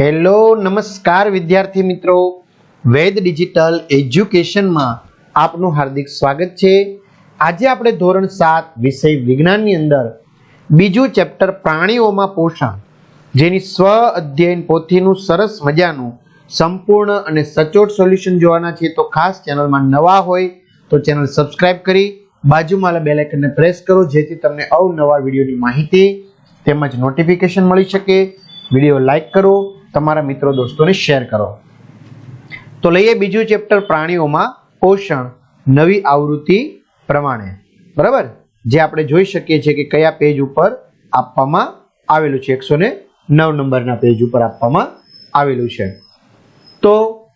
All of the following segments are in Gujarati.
હેલો, નમસ્કાર વિદ્યાર્થી મિત્રો. વેદ ડિજિટલ એજ્યુકેશનમાં આપનું હાર્દિક સ્વાગત છે. આજે આપણે ધોરણ સાત વિષય વિજ્ઞાનની અંદર બીજું ચેપ્ટર પ્રાણીઓમાં પોષણ, જેની સ્વ અધ્યયન પોથીનું સરસ મજાનું સંપૂર્ણ અને સચોટ સોલ્યુશન જોવાના છે. તો ખાસ ચેનલમાં નવા હોય તો ચેનલ સબસ્ક્રાઇબ કરી, બાજુમાં બેલ આઇકનને પ્રેસ કરો, જેથી તમને અવનવા વિડીયોની માહિતી તેમજ નોટિફિકેશન મળી શકે. વીડિયો લાઈક કરો તમારા મિત્રો દોસ્તોને શેર કરો. તો લઈએ બીજું ચેપ્ટર પ્રાણીઓમાં પોષણ, નવી આવૃત્તિ પ્રમાણે. બરાબર? જે આપણે જોઈ શકીએ છીએ કે કયા પેજ ઉપર આપવામાં આવેલું છે. એકસો નવ નંબરના પેજ ઉપર આપવામાં આવેલું છે. તો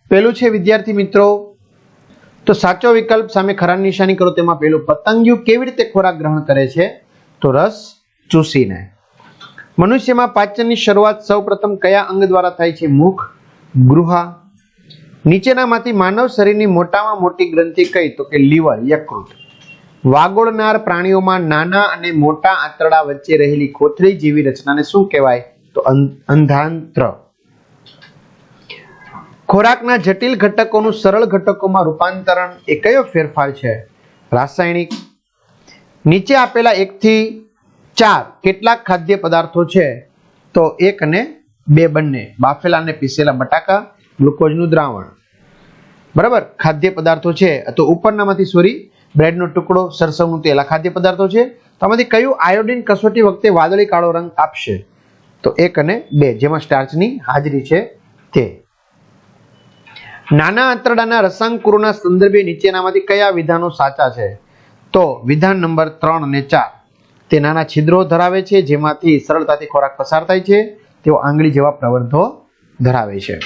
પેલું છે વિદ્યાર્થી મિત્રો, તો સાચો વિકલ્પ સામે ખરાબ નિશાની કરો. તેમાં પેલું પતંગિયું કેવી રીતે ખોરાક ગ્રહણ કરે છે? તો રસ ચૂસીને. મનુષ્યમાં પાચનની શરૂઆત સૌપ્રથમ કયા અંગ દ્વારા થાય છે? મુખ, ગૃહા. નીચેનામાંથી માનવ શરીરની મોટામાં મોટી ગ્રંથિ કઈ? તો કે લીવર, યકૃત. વાગોળનાર પ્રાણીઓમાં નાના અને મોટા આંતરડા વચ્ચે રહેલી કોથળી જેવી રચનાને શું કહેવાય? તો અંધાંત્ર. ખોરાકના જટિલ ઘટકોનું સરળ ઘટકોમાં રૂપાંતરણ એ કયો ફેરફાર છે? રાસાયણિક. નીચે આપેલા એકથી ચાર કેટલાક ખાદ્ય પદાર્થો છે, તો એક અને બે બંને, બાફેલા અને પીસેલા બટાકા ગ્લુકોઝનું દ્રાવણ. બરાબર? ખાદ્ય પદાર્થો છે. તો ઉપરનામાંથી સોરી બ્રેડનો ટુકડો, સરસવનું તેલ, આ ખાદ્ય પદાર્થો છે. તો આમાંથી કયું આયોડિન કસોટી વખતે વાદળી કાળો રંગ આપશે? તો એક અને બે, જેમાં સ્ટાર્ચની હાજરી છે તે. નાના આંતરડાના રસાંકુરોના સંદર્ભે નીચેનામાંથી કયા વિધાનો સાચા છે? તો વિધાન નંબર ત્રણ અને ચાર. તે નાના છિદ્રો ધરાવે છે, જેમાંથી સરળતાથી ખોરાક પસાર થાય છે. તેઓ આંગળી જેવા પ્રવર્ધો ધરાવે છે.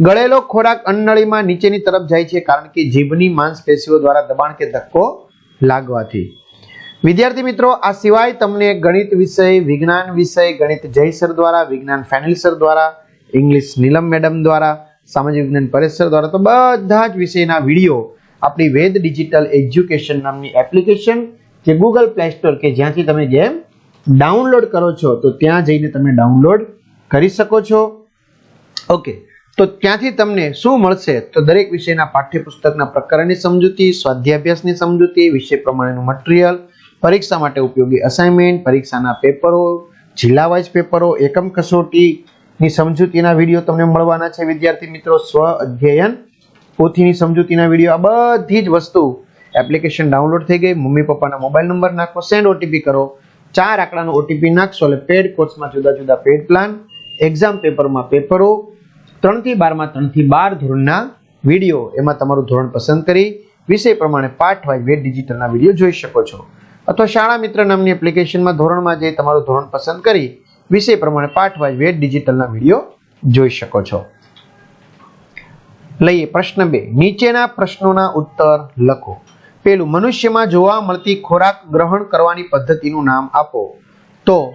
ગળેલો ખોરાક અન્નળીમાં નીચેની તરફ જાય છે, કારણ કે જીભની માંસપેશીઓ દ્વારા દબાણ કે ધક્કો લાગવાથી. વિદ્યાર્થી મિત્રો, આ સિવાય તમને ગણિત વિષય, વિજ્ઞાન વિષય, ગણિત જય સર દ્વારા, વિજ્ઞાન ફેનિલ સર દ્વારા, ઇંગ્લિશ નીલમ મેડમ દ્વારા, સામાજિક વિજ્ઞાન પરેશ સર દ્વારા, તો બધા જ વિષયના વીડિયો આપણી વેદ ડિજિટલ એજ્યુકેશન નામની એપ્લિકેશન જે ગૂગલ પ્લે સ્ટોર કે જ્યાંથી તમે ગેમ ડાઉનલોડ કરો છો, તો ત્યાં જઈને તમે ડાઉનલોડ કરી શકો છો. ઓકે તો ત્યાંથી તમને શું મળશે? તો દરેક વિષયના પાઠ્યપુસ્તકના પ્રકરણની સમજૂતી, સ્વાધ્યાભ્યાસની સમજૂતી, વિષય પ્રમાણેનું મટીરિયલ પરીક્ષા માટે ઉપયોગી અસાઇનમેન્ટ પરીક્ષાના પેપરો, જિલ્લા વાઇઝ પેપરો, એકમ કસોટીની સમજૂતીના વીડિયો તમને મળવાના છે. વિદ્યાર્થી મિત્રો, સ્વ અધ્યયન પોથીની સમજૂતીના વીડિયો, આ બધી જ વસ્તુ એપ્લિકેશન ડાઉનલોડ થઈ ગઈ, મમ્મી પપ્પાના મોબાઈલ નંબર નાખો સેન્ડ ઓટીપી કરો. ચાર આંકડાનો ઓટીપી નાખશો એટલે પેડ કોર્સમાં જુદા જુદા પેડ પ્લાન એક્ઝામ પેપરમાં પેપરો ત્રણથી બારમાં ત્રણથી બાર ધોરણના વીડિયો એમાં તમારું ધોરણ પસંદ કરી, વિષય પ્રમાણે પાઠ વાઇઝ વેટ ડિજિટલના વીડિયો જોઈ શકો છો. અથવા શાળા મિત્ર નામની એપ્લિકેશનમાં ધોરણમાં જઈ તમારું ધોરણ પસંદ કરી, વિષય પ્રમાણે પાઠ વાઇઝ વેટ ડિજિટલના વીડિયો જોઈ શકો છો. લઈએ પ્રશ્ન બે. નીચેના પ્રશ્નોના ઉત્તર લખો. પેલું મનુષ્યમાં જોવા મળતી ખોરાક ગ્રહણ કરવાની પદ્ધતિનું નામ આપો. તો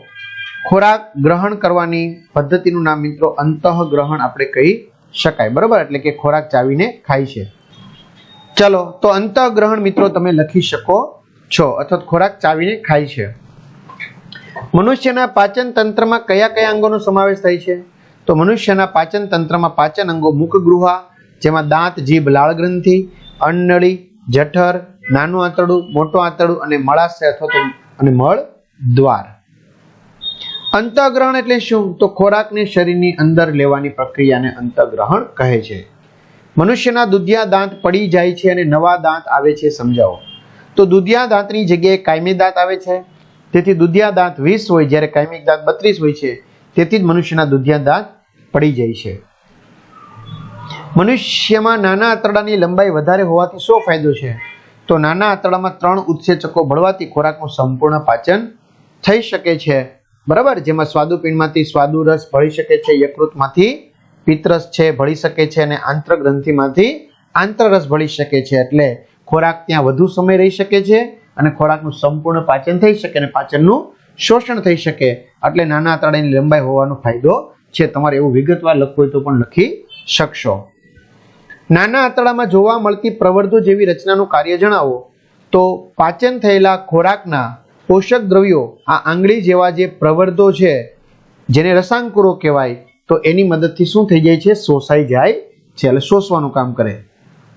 ખોરાક ગ્રહણ કરવાની પદ્ધતિનું નામ મિત્રો અંતઃગ્રહણ આપણે કહી શકાય. બરાબર? એટલે કે ખોરાક ચાવીને ખાય છે. ચલો, તો અંતઃગ્રહણ મિત્રો તમે લખી શકો છો અથવા ખોરાક ચાવીને ખાય છે. મનુષ્યના પાચન તંત્રમાં કયા કયા અંગોનો સમાવેશ થાય છે? તો મનુષ્યના પાચન તંત્રમાં પાચન અંગો મુખ ગૃહા જેમાં દાંત, જીભ, લાળ ગ્રંથિ, અન્નળી, જઠર નાનું આંતરડું, મોટું આંતરડું અને મળાશય અથવા તો અને મળ દ્વાર. અંતઃગ્રહણ એટલે શું? તો ખોરાકને શરીરની અંદર લેવાની પ્રક્રિયાને અંતઃગ્રહણ કહે છે. મનુષ્યના દુધિયા દાંત પડી જાય છે અને નવા દાંત આવે છે, સમજાવો. તો દુધિયા દાંતની જગ્યાએ કાયમી દાંત આવે છે? તેથી દુધિયા દાંત વીસ હોય જ્યારે કાયમી દાંત બત્રીસ હોય છે, તેથી જ મનુષ્યના દુધિયા દાંત પડી જાય છે. મનુષ્યમાં નાના આંતરડાની લંબાઈ વધારે હોવાથી શું ફાયદો છે? તો નાના આંતરડામાં ત્રણ ઉત્સેચકો ભળવાથી ખોરાકનું સંપૂર્ણ પાચન થઈ શકે છે. બરાબર? જેમાં સ્વાદુપિંડમાંથી સ્વાદુરસ ભળી શકે છે, યકૃતમાંથી પિત્તરસ છે, ભળી શકે છે અને આંત્ર ગ્રંથિમાંથી આંતરરસ ભળી શકે છે. એટલે ખોરાક ત્યાં વધુ સમય રહી શકે છે અને ખોરાકનું સંપૂર્ણ પાચન થઈ શકે અને પાચનનું શોષણ થઈ શકે. એટલે નાના આંતરડાની લંબાઈ હોવાનો ફાયદો છે. તમારે એવું વિગતવાર લખવું હોય તો પણ લખી શકશો. નાના આંતળામાં જોવા મળતી પ્રવર્ધો જેવી રચનાનું કાર્ય જણાવો. તો પાચન થયેલા ખોરાકના પોષક દ્રવ્યો આ આંગળી જેવા જે પ્રવર્ધો છે, જેને રસાંકુરો કહેવાય, તો એની મદદથી શું થઈ જાય છે? શોષાઈ જાય છે. એટલે શોષવાનું કામ કરે.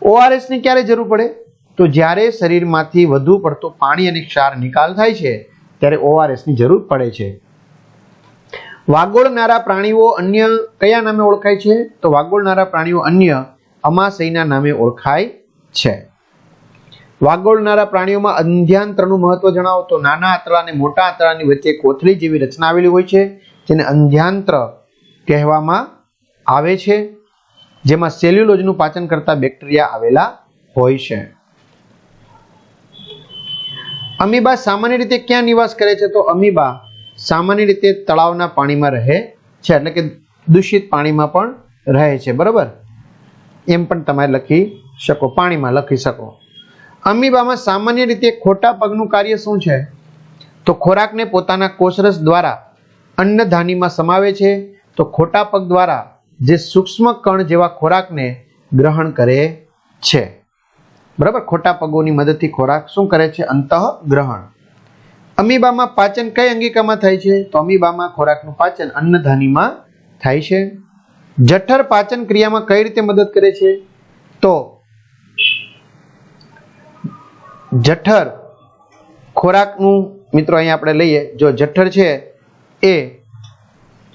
ઓઆરએસની ક્યારે જરૂર પડે? તો જ્યારે શરીરમાંથી વધુ પડતું પાણી અને ક્ષાર નિકાલ થાય છે, ત્યારે ઓઆરએસની જરૂર પડે છે. વાગોળનારા પ્રાણીઓ અન્ય કયા નામે ઓળખાય છે? તો વાગોળનારા પ્રાણીઓ અન્ય અમાશયના નામે ઓળખાય છે. વાગોળનારા પ્રાણીઓમાં અંધ્યાંત્રનું મહત્વ જણાવો તો નાના આંતરડા અને મોટા આંતરડાની વચ્ચે કોથળી જેવી રચના આવેલી હોય છે, જેને અંધ્યાંત્ર કહેવામાં આવે છે, જેમાં સેલ્યુલોજનું પાચન કરતા બેક્ટેરિયા આવેલા હોય છે. અમીબા સામાન્ય રીતે ક્યાં નિવાસ કરે છે? તો અમીબા સામાન્ય રીતે તળાવના પાણીમાં રહે છે, એટલે કે દૂષિત પાણીમાં પણ રહે છે, બરાબર? એમ પણ તમે લખી શકો, પાણીમાં લખી શકો. અમીબામાં સામાન્ય રીતે ખોટા પગનું કાર્ય શું છે? તો ખોરાકને પોતાના કોષરસ દ્વારા અન્નધાનીમાં સમાવે છે, તો ખોટા પગ દ્વારા જે સૂક્ષ્મ કણ જેવા ખોરાકને ગ્રહણ કરે છે. બરાબર? ખોટા પગોની મદદથી ખોરાક શું કરે છે? અંતઃ ગ્રહણ. અમીબામાં પાચન કઈ અંગિકામાં થાય છે? તો અમીબામાં ખોરાકનું પાચન અન્નધાનીમાં થાય છે. જઠર પાચન ક્રિયામાં કઈ રીતે મદદ કરે છે? તો જઠર ખોરાકનું, મિત્રો અહીંયા આપણે લઈએ, જો જઠર છે, એ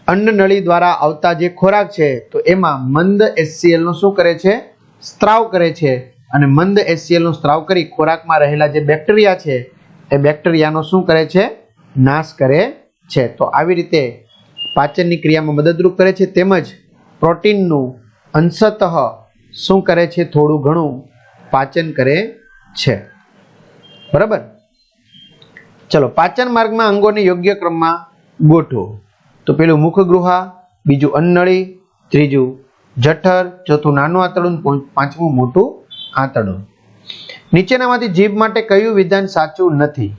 અન્નનળી દ્વારા આવતા જે ખોરાક છે, તો એમાં મંદ એસસીએલનો શું કરે છે? સ્ત્રાવ કરે છે. અને મંદ એસસીએલનો સ્ત્રાવ કરી ખોરાકમાં રહેલા જે બેક્ટેરિયા છે, એ બેક્ટેરિયાનો શું કરે છે? નાશ કરે છે. તો આવી રીતે પાચનની ક્રિયામાં મદદરૂપ કરે છે. તેમજ પ્રોટીનનું અંશતઃ શું કરે છે? થોડું ઘણું પાચન કરે છે. બરાબર? ચલો, પાચન માર્ગમાં અંગોને યોગ્ય ક્રમમાં ગોઠવો. તો પેલું મુખગૃહા, બીજું અન્નળી, ત્રીજું જઠર, ચોથું નાનું આંતરડું પાંચમું મોટું આંતરડું. નીચેનામાંથી જીભ માટે કયું વિધાન સાચું નથી?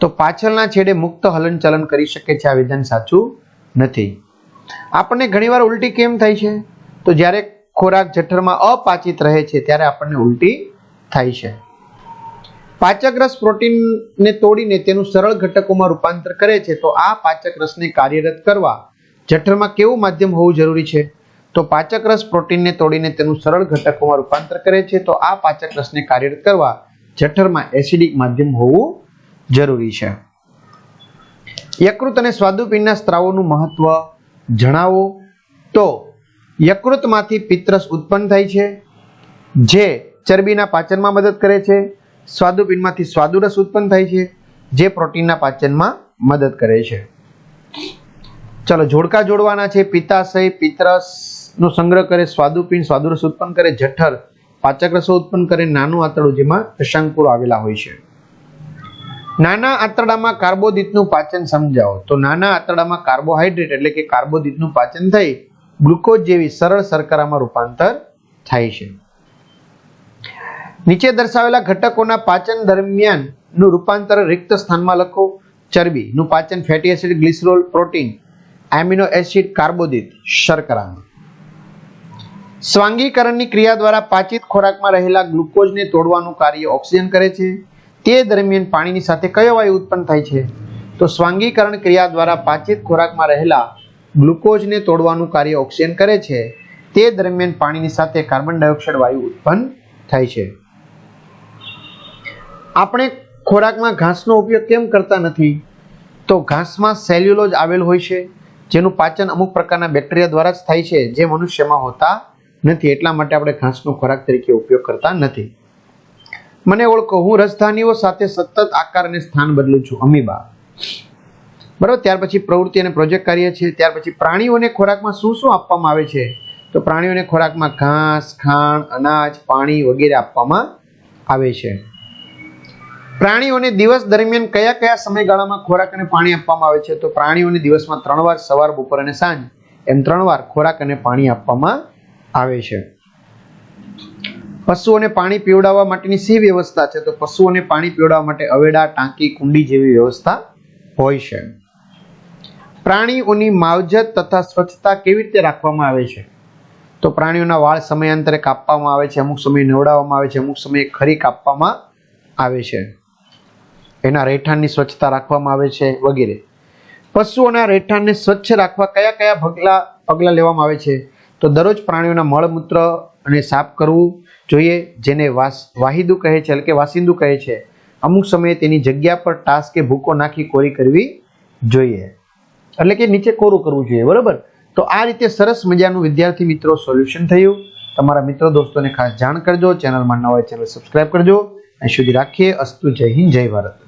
તો પાછળના છેડે મુક્ત હલનચલન કરી શકે છે, આ વિધાન સાચું નથી. આપણને ઘણીવાર ઉલટી કેમ થાય છે? તો જ્યારે ખોરાક જઠરમાં અપાચિત રહે છે, ત્યારે આપણને ઉલટી થાય છે. પાચક રસ પ્રોટીનને તોડીને તેનું સરળ ઘટકોમાં રૂપાંતર કરે છે, તો આ પાચક રસને કાર્યરત કરવા જઠરમાં કેવું માધ્યમ હોવું જરૂરી છે? તો પાચક રસ પ્રોટીનને તોડીને તેનું સરળ ઘટકોમાં રૂપાંતર કરે છે, તો આ પાચક રસને કાર્યરત કરવા જઠરમાં એસિડિક માધ્યમ હોવું જરૂરી છે. યકૃત અને સ્વાદુપિંડના સ્ત્રાવોનું મહત્વ જણાવો તો યકૃતમાંથી પિત્તરસ ઉત્પન્ન થાય છે, જે ચરબીના પાચનમાં મદદ કરે છે, સ્વાદુપિંડમાંથી સ્વાદુરસ ઉત્પન્ન થાય છે, જે પ્રોટીનના પાચનમાં મદદ કરે છે. ચલો, જોડકા જોડવાના છે. પિત્તાશય પિત્તરસ નો સંગ્રહ કરે, સ્વાદુપિંડ, સ્વાદુરસ ઉત્પન્ન કરે, જઠર, પાચક રસો ઉત્પન્ન કરે, નાનું આંતરડું જેમાં શંકુર આવેલા હોય છે. નાના આંતરડામાં કાર્બોદિતનું પાચન સમજાવો. તો નાના આંતરડામાં કાર્બોહાઈડ્રેટ એટલે કે કાર્બોદિતનું પાચન થઈ ગ્લુકોઝ જેવી સરળ શર્કરામાં રૂપાંતર થાય છે. નીચે દર્શાવેલા ઘટકોના પાચન દરમિયાનનું રૂપાંતર રિક્ત સ્થાનમાં લખો. ચરબીનું પાચન fatty acid, glycerol, protein, amino acid, કાર્બોદિત શર્કરામાં. સ્વાંગીકરણની ક્રિયા દ્વારા પાચિત ખોરાકમાં રહેલા ગ્લુકોઝને તોડવાનું કાર્ય ઓક્સિજન કરે છે. તે દરમિયાન પાણીની સાથે કયો વાયુ ઉત્પન્ન થાય છે? તો સ્વાંગીકરણ ક્રિયા દ્વારા પાચિત ખોરાકમાં રહેલા ગ્લુકોઝને તોડવાનું કાર્ય ઓક્સિજન કરે છે. તે દરમિયાન પાણીની સાથે કાર્બન ડાયોક્સાઇડ વાયુ ઉત્પન્ન થાય છે. આપણે ખોરાકમાં ઘાસનો ઉપયોગ કેમ કરતા નથી? તો ઘાસમાં સેલ્યુલોજ આવેલ હોય છે, જેનું પાચન અમુક પ્રકારના બેક્ટેરિયા દ્વારા જ થાય છે, જે મનુષ્યમાં હોતા નથી. એટલા માટે આપણે ઘાસનો ખોરાક તરીકે ઉપયોગ કરતા નથી. મને ઓળખો, હું રાજધાનીઓ સાથે સતત આકાર અને સ્થાન બદલું છું. અમીબા. બરાબર? ત્યાર પછી પ્રવૃત્તિ અને પ્રોજેક્ટ કાર્ય છે. ત્યાર પછી પ્રાણીઓને ખોરાકમાં શું શું આપવામાં આવે છે? તો પ્રાણીઓને ખોરાકમાં ઘાસ ખાણ અનાજ, પાણી વગેરે આપવામાં આવે છે. પ્રાણીઓને દિવસ દરમિયાન કયા કયા સમયગાળામાં ખોરાક અને પાણી આપવામાં આવે છે? તો પ્રાણીઓને દિવસમાં ત્રણ વાર, સવાર, બપોર અને સાંજ. એમ ત્રણ વાર ખોરાક અને પાણી આપવામાં આવે છે. પશુઓને પાણી પીવડાવવા માટેની શી વ્યવસ્થા છે? તો પશુઓને પાણી પીવડાવવા માટે અવેડા, ટાંકી, કુંડી જેવી વ્યવસ્થા હોય છે. પ્રાણીઓની માવજત તથા સ્વચ્છતા કેવી રીતે રાખવામાં આવે છે? તો પ્રાણીઓના વાળ સમયાંતરે કાપવામાં આવે છે, અમુક સમયે નવડાવવામાં આવે છે, અમુક સમયે ખરી કાપવામાં આવે છે. એના રહેઠાણની સ્વચ્છતા રાખવામાં આવે છે વગેરે. પશુઓના રહેઠાણને સ્વચ્છ રાખવા કયા કયા પગલા, પગલાં લેવામાં આવે છે? તો દરરોજ પ્રાણીઓના મળમૂત્ર અને સાફ કરવું જોઈએ, જેને વાસ, વાહિદુ કહે છે, એટલે કે વાસિંદુ કહે છે. અમુક સમયે તેની જગ્યા પર ટાસ કે ભૂકો નાખી કોરી કરવી જોઈએ. એટલે કે નીચે કોરું કરવું જોઈએ, બરાબર? તો આ રીતે સરસ મજાનું વિદ્યાર્થી મિત્રો સોલ્યુશન થયું. તમારા મિત્રો દોસ્તોને ખાસ જાણ કરજો. ચેનલમાં નવા ચેનલ સબસ્ક્રાઇબ કરજો. અહીં સુધી રાખીએ. અસ્તુ જય હિન્દ, જય ભારત.